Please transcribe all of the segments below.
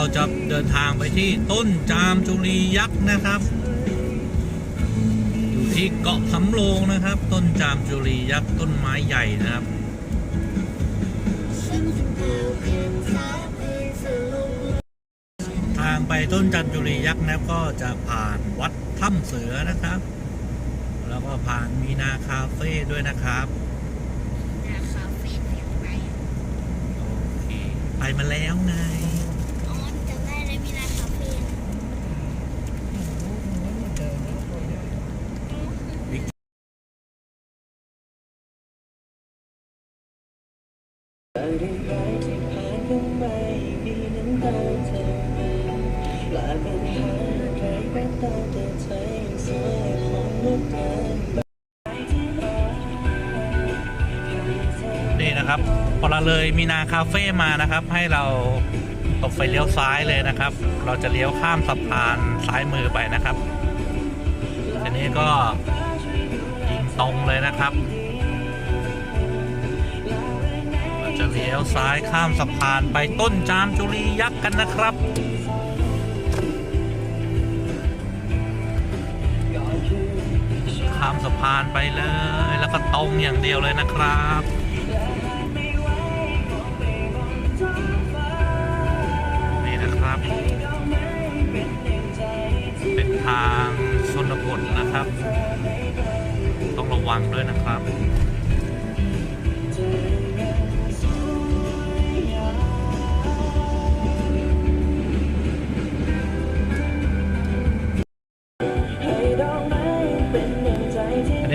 เราจะเดินทางไปที่ต้นจามจุรียักษ์นะครับ อยู่ที่เกาะสำโรงนะครับ ต้นจามจุรียักษ์ต้นไม้ใหญ่นะครับทางไปต้นจันจุรียักษ์นะครับก็จะผ่านวัดถ้ำเสือนะครับ แล้วก็ผ่านมีนาคาเฟ่ด้วยนะครับนาคาเฟ่เสียงไปโอเคไปมาแล้วไง นี่นะครับ พอเราเลยมีนาคาเฟ่มานะครับ ให้เราตกไฟเลี้ยวซ้ายเลยนะครับ เราจะเลี้ยวข้ามสะพานซ้ายมือไปนะครับทีนี้ก็ยิงตรงเลยนะครับ เราจะเลี้ยวซ้ายข้ามสะพานไปต้นจามจุรียักษ์กันนะครับ ข้ามสะพานไปเลย แล้วก็ตรงอย่างเดียวเลยนะครับนี่นะครับ เป็นทางชนบทนะครับ ต้องระวังด้วยนะครับ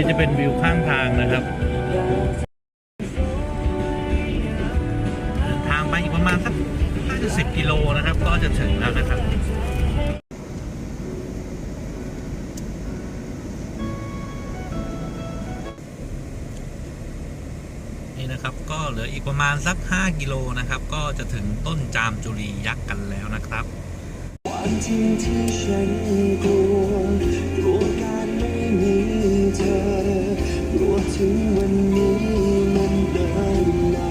นี้จะเป็นวิวข้างทางนะครับเดินทางไปอีกประมาณสักน่าจะสิบกิโลนะครับ ก็จะถึงแล้วนะครับนี่นะครับก็เหลืออีกประมาณสัก 5 กิโลนะครับ ก็จะถึงต้นจามจุรียักษ์กันแล้วนะครับ เธอกลัวถึงวันนี้มันเดินมา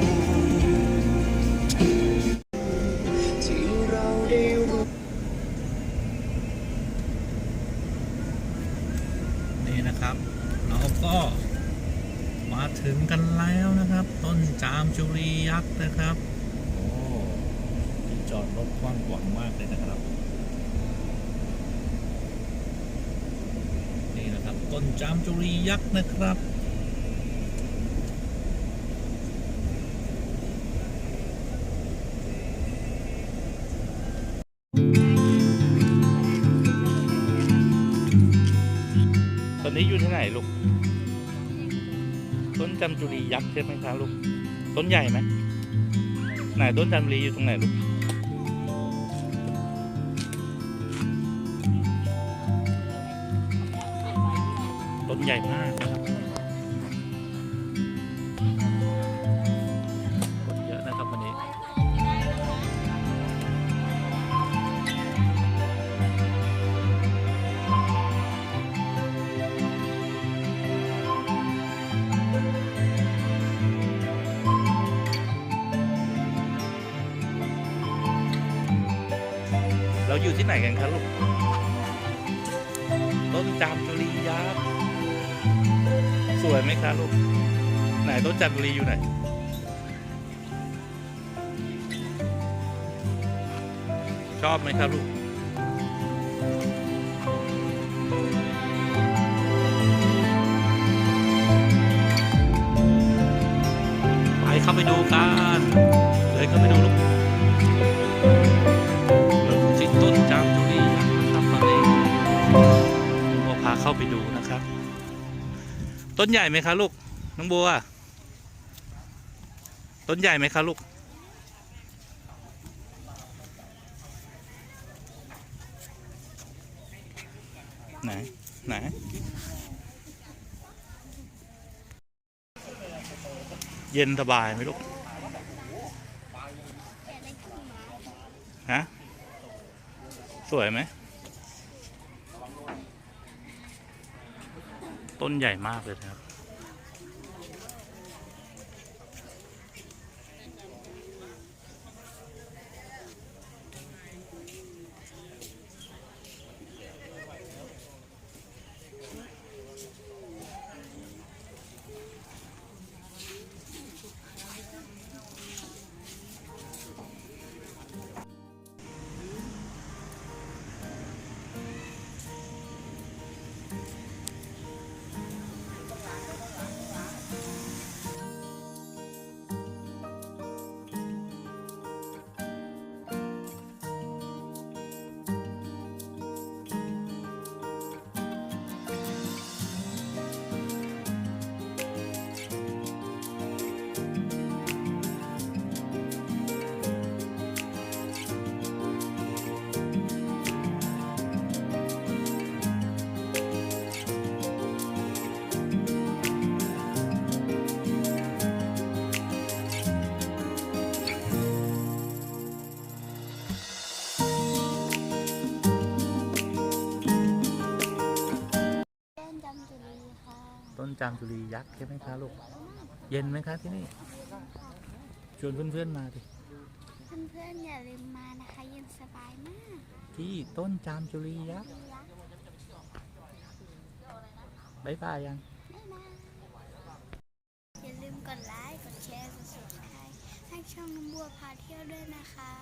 ที่เราได้รู้ นี่นะครับ เราก็มาถึงกันแล้วนะครับ ต้นจามจุรียักษ์นะครับ โอ้ที่จอดรถกว้างขวางมากเลยนะครับ นี่นะครับ ต้นจามจุรียักษ์นะครับตอนนี้อยู่ที่ไหนลูก ต้นจำจุรียักษ์ใช่ไหมคะลูก ต้นใหญ่ไหมไหนต้นจำจุรีอยู่ตรงไหนลูก ใหญ่มากนะครับคนเยอะนะครับวันนี้เราอยู่ที่ไหนกันครับลูกต้นจามจุรียักษ์ สวยไหมคะลูก ไหนต้นจามจุรีอยู่ไหน ชอบไหมครับลูกไปเข้าไปดูกัน เลยเข้าไปดูลูก ต้นใหญ่ไหมคะลูก น้องบัว ต้นใหญ่ไหมคะลูก ไหน ไหน เย็นสบายไหมลูก ฮะ สวยไหม ต้นใหญ่มากเลยนะครับ ต้นจามจุรียักษ์ใช่ไหมคะลูก เย็นไหมคะที่นี่ ชวนเพื่อนๆมาดิ เพื่อนๆอย่าลืมมานะคะเย็นสบายมากที่ต้นจามจุรียักษ์บายบายยัง บ๊ายบายอย่าลืมกดไลค์ กดแชร์กด subscribe ให้ช่องน้ำบัวพาเที่ยวด้วยนะคะ